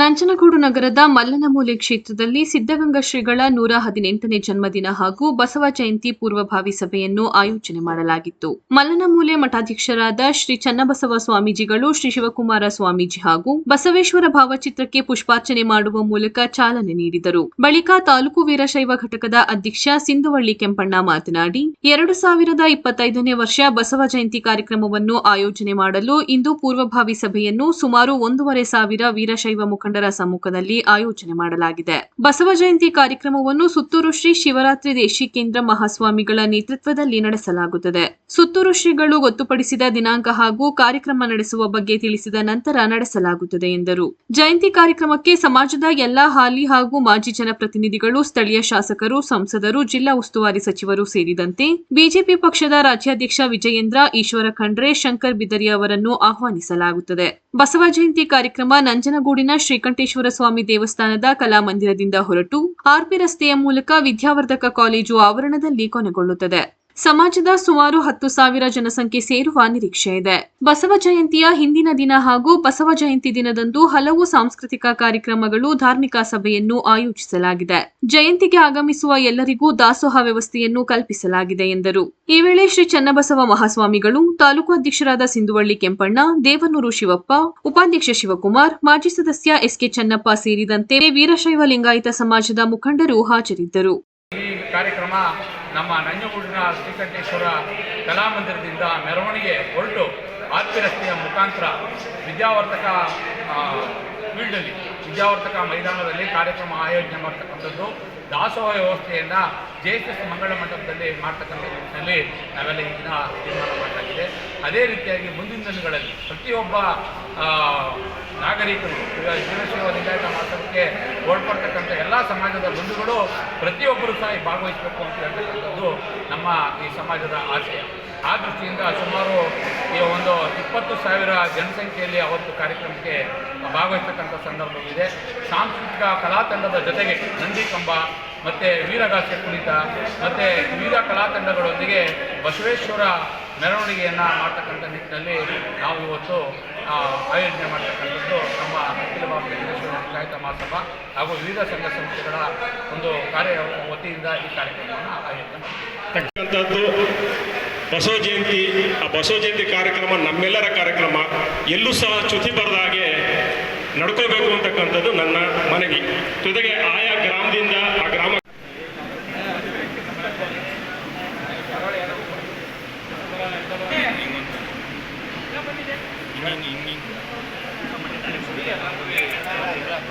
ನಂಜನಗೂಡು ನಗರದ ಮಲ್ಲನಮೂಲೆ ಕ್ಷೇತ್ರದಲ್ಲಿ ಸಿದ್ದಗಂಗಾ ಶ್ರೀಗಳ ನೂರ ಹದಿನೆಂಟನೇ ಜನ್ಮದಿನ ಹಾಗೂ ಬಸವ ಜಯಂತಿ ಪೂರ್ವಭಾವಿ ಸಭೆಯನ್ನು ಆಯೋಜನೆ ಮಾಡಲಾಗಿತ್ತು. ಮಲ್ಲನಮೂಲೆ ಮಠಾಧ್ಯಕ್ಷರಾದ ಶ್ರೀ ಚನ್ನಬಸವ ಸ್ವಾಮೀಜಿಗಳು, ಶ್ರೀ ಶಿವಕುಮಾರ ಸ್ವಾಮೀಜಿ ಹಾಗೂ ಬಸವೇಶ್ವರ ಭಾವಚಿತ್ರಕ್ಕೆ ಪುಷ್ಪಾರ್ಚನೆ ಮಾಡುವ ಮೂಲಕ ಚಾಲನೆ ನೀಡಿದರು. ಬಳಿಕ ತಾಲೂಕು ವೀರಶೈವ ಘಟಕದ ಅಧ್ಯಕ್ಷ ಸಿಂಧುವಳ್ಳಿ ಕೆಂಪಣ್ಣ ಮಾತನಾಡಿ, ಎರಡು ಸಾವಿರದ ಇಪ್ಪತ್ತೈದನೇ ವರ್ಷ ಬಸವ ಜಯಂತಿ ಕಾರ್ಯಕ್ರಮವನ್ನು ಆಯೋಜನೆ ಮಾಡಲು ಇಂದು ಪೂರ್ವಭಾವಿ ಸಭೆಯನ್ನು ಸುಮಾರು ಒಂದೂವರೆ ಸಾವಿರ ವೀರಶೈವ ಮುಖಂಡರ ಸಮ್ಮುಖದಲ್ಲಿ ಆಯೋಜನೆ ಮಾಡಲಾಗಿದೆ. ಬಸವ ಜಯಂತಿ ಕಾರ್ಯಕ್ರಮವನ್ನು ಸುತ್ತೂರು ಶ್ರೀ ಶಿವರಾತ್ರಿ ದೇಶಿಕೇಂದ್ರ ಮಹಾಸ್ವಾಮಿಗಳ ನೇತೃತ್ವದಲ್ಲಿ ನಡೆಸಲಾಗುತ್ತದೆ. ಸುತ್ತೂರು ಶ್ರೀಗಳು ಗೊತ್ತುಪಡಿಸಿದ ದಿನಾಂಕ ಹಾಗೂ ಕಾರ್ಯಕ್ರಮ ನಡೆಸುವ ಬಗ್ಗೆ ತಿಳಿಸಿದ ನಂತರ ನಡೆಸಲಾಗುತ್ತದೆ ಎಂದರು. ಜಯಂತಿ ಕಾರ್ಯಕ್ರಮಕ್ಕೆ ಸಮಾಜದ ಎಲ್ಲಾ ಹಾಲಿ ಹಾಗೂ ಮಾಜಿ ಜನಪ್ರತಿನಿಧಿಗಳು, ಸ್ಥಳೀಯ ಶಾಸಕರು, ಸಂಸದರು, ಜಿಲ್ಲಾ ಉಸ್ತುವಾರಿ ಸಚಿವರು ಸೇರಿದಂತೆ ಬಿಜೆಪಿ ಪಕ್ಷದ ರಾಜ್ಯಾಧ್ಯಕ್ಷ ವಿಜಯೇಂದ್ರ, ಈಶ್ವರ ಖಂಡ್ರೆ, ಶಂಕರ್ ಬಿದರಿ ಅವರನ್ನು ಆಹ್ವಾನಿಸಲಾಗುತ್ತದೆ. ಬಸವ ಜಯಂತಿ ಕಾರ್ಯಕ್ರಮ ನಂಜನಗೂಡಿನ ಶ್ರೀಕಂಠೇಶ್ವರ ಸ್ವಾಮಿ ದೇವಸ್ಥಾನದ ಕಲಾಮಂದಿರದಿಂದ ಹೊರಟು ಆರ್ಪಿ ರಸ್ತೆಯ ಮೂಲಕ ವಿದ್ಯಾವರ್ಧಕ ಕಾಲೇಜು ಆವರಣದಲ್ಲಿ ಕೊನೆಗೊಳ್ಳುತ್ತದೆ. ಸಮಾಜದ ಸುಮಾರು ಹತ್ತು ಸಾವಿರ ಜನಸಂಖ್ಯೆ ಸೇರುವ ನಿರೀಕ್ಷೆ ಇದೆ. ಬಸವ ಜಯಂತಿಯ ಹಿಂದಿನ ದಿನ ಹಾಗೂ ಬಸವ ಜಯಂತಿ ದಿನದಂದು ಹಲವು ಸಾಂಸ್ಕೃತಿಕ ಕಾರ್ಯಕ್ರಮಗಳು ಧಾರ್ಮಿಕ ಸಭೆಯನ್ನು ಆಯೋಜಿಸಲಾಗಿದೆ. ಜಯಂತಿಗೆ ಆಗಮಿಸುವ ಎಲ್ಲರಿಗೂ ದಾಸೋಹ ವ್ಯವಸ್ಥೆಯನ್ನು ಕಲ್ಪಿಸಲಾಗಿದೆ ಎಂದರು. ಈ ವೇಳೆ ಶ್ರೀ ಚನ್ನಬಸವ ಮಹಾಸ್ವಾಮಿಗಳು, ತಾಲೂಕು ಅಧ್ಯಕ್ಷರಾದ ಸಿಂಧುವಳ್ಳಿ ಕೆಂಪಣ್ಣ, ದೇವನೂರು ಶಿವಪ್ಪ, ಉಪಾಧ್ಯಕ್ಷ ಶಿವಕುಮಾರ್, ಮಾಜಿ ಸದಸ್ಯ ಎಸ್ಕೆ ಚನ್ನಪ್ಪ ಸೇರಿದಂತೆ ವೀರಶೈವ ಲಿಂಗಾಯತ ಸಮಾಜದ ಮುಖಂಡರು ಹಾಜರಿದ್ದರು. ನಮ್ಮ ನಂಜಗೂಡಿನ ಶ್ರೀಕಂಠೇಶ್ವರ ಕಲಾಮಂದಿರದಿಂದ ಮೆರವಣಿಗೆ ಹೊರಟು ಆರ್ಪಿ ರಸ್ತೆಯ ಮುಖಾಂತರ ವಿದ್ಯಾವರ್ತಕ ಆ, ಫೀಲ್ಡಲ್ಲಿ ವಿದ್ಯಾವರ್ತಕ ಮೈದಾನದಲ್ಲಿ ಕಾರ್ಯಕ್ರಮ ಆಯೋಜನೆ ಮಾಡ್ತಕ್ಕಂಥದ್ದು. ದಾಸೋಹ ವ್ಯವಸ್ಥೆಯನ್ನು ಜೆ ಎಸ್ ಎಸ್ ಮಂಗಳ ಮಂಟಪದಲ್ಲಿ ಮಾಡ್ತಕ್ಕಂಥ ನಿಟ್ಟಿನಲ್ಲಿ ನಾವೆಲ್ಲ ಈ ದಿನ ತೀರ್ಮಾನ ಮಾಡಲಾಗಿದೆ ಅದೇ ರೀತಿಯಾಗಿ ಮುಂದಿನ ದಿನಗಳಲ್ಲಿ ಪ್ರತಿಯೊಬ್ಬ ನಾಗರಿಕರು ವೀರಶೈವ ಲಿಂಗಾಯತ ಮಾತ್ರಕ್ಕೆ ಓಡ್ಪಡ್ತಕ್ಕಂಥ ಎಲ್ಲ ಸಮಾಜದ ಬಂಧುಗಳು ಪ್ರತಿಯೊಬ್ಬರು ಸಹ ಭಾಗವಹಿಸಬೇಕು ಅಂತ ಹೇಳ್ತಕ್ಕಂಥದ್ದು ನಮ್ಮ ಈ ಸಮಾಜದ ಆಶಯ ಆ ದೃಷ್ಟಿಯಿಂದ ಸುಮಾರು ಈ ಒಂದು ಇಪ್ಪತ್ತು ಸಾವಿರ ಜನಸಂಖ್ಯೆಯಲ್ಲಿ ಅವತ್ತು ಕಾರ್ಯಕ್ರಮಕ್ಕೆ ಭಾಗವಹಿಸ್ತಕ್ಕಂಥ ಸಂದರ್ಭವಿದೆ ಸಾಂಸ್ಕೃತಿಕ ಕಲಾ ತಂಡದ ಜೊತೆಗೆ ನಂದಿ ಕಂಬ, ಮತ್ತು ವೀರಗಾಸೆ ಕುಣಿತ ಮತ್ತು ವಿವಿಧ ಕಲಾ ತಂಡಗಳೊಂದಿಗೆ ಬಸವೇಶ್ವರ ಮೆರವಣಿಗೆಯನ್ನು ಮಾಡ್ತಕ್ಕಂಥ ನಿಟ್ಟಿನಲ್ಲಿ ನಾವು ಇವತ್ತು ಆಯೋಜನೆ ಮಾಡ್ತಕ್ಕಂಥದ್ದು ನಮ್ಮ ಅಖಿಲ ಭಾರತ ಮಹಾಸಭಾ ಹಾಗೂ ವಿವಿಧ ಸಂಘ ಸಂಸ್ಥೆಗಳ ಒಂದು ಕಾರ್ಯ ವತಿಯಿಂದ ಈ ಕಾರ್ಯಕ್ರಮವನ್ನು ಆಯೋಜನೆ ಮಾಡ್ತಕ್ಕಂಥದ್ದು ಬಸವ ಜಯಂತಿ ಆ ಬಸವ ಜಯಂತಿ ಕಾರ್ಯಕ್ರಮ ನಮ್ಮೆಲ್ಲರ ಕಾರ್ಯಕ್ರಮ. ಎಲ್ಲೂ ಸಹ ಚ್ಯುತಿ ಬರದ ಹಾಗೆ ನಡ್ಕೋಬೇಕು ಅಂತಕ್ಕಂಥದ್ದು ನನ್ನ ಮನವಿ. ಜೊತೆಗೆ ಆಯಾ ಗ್ರಾಮದಿಂದ ಆ ಗ್ರಾಮ i'm not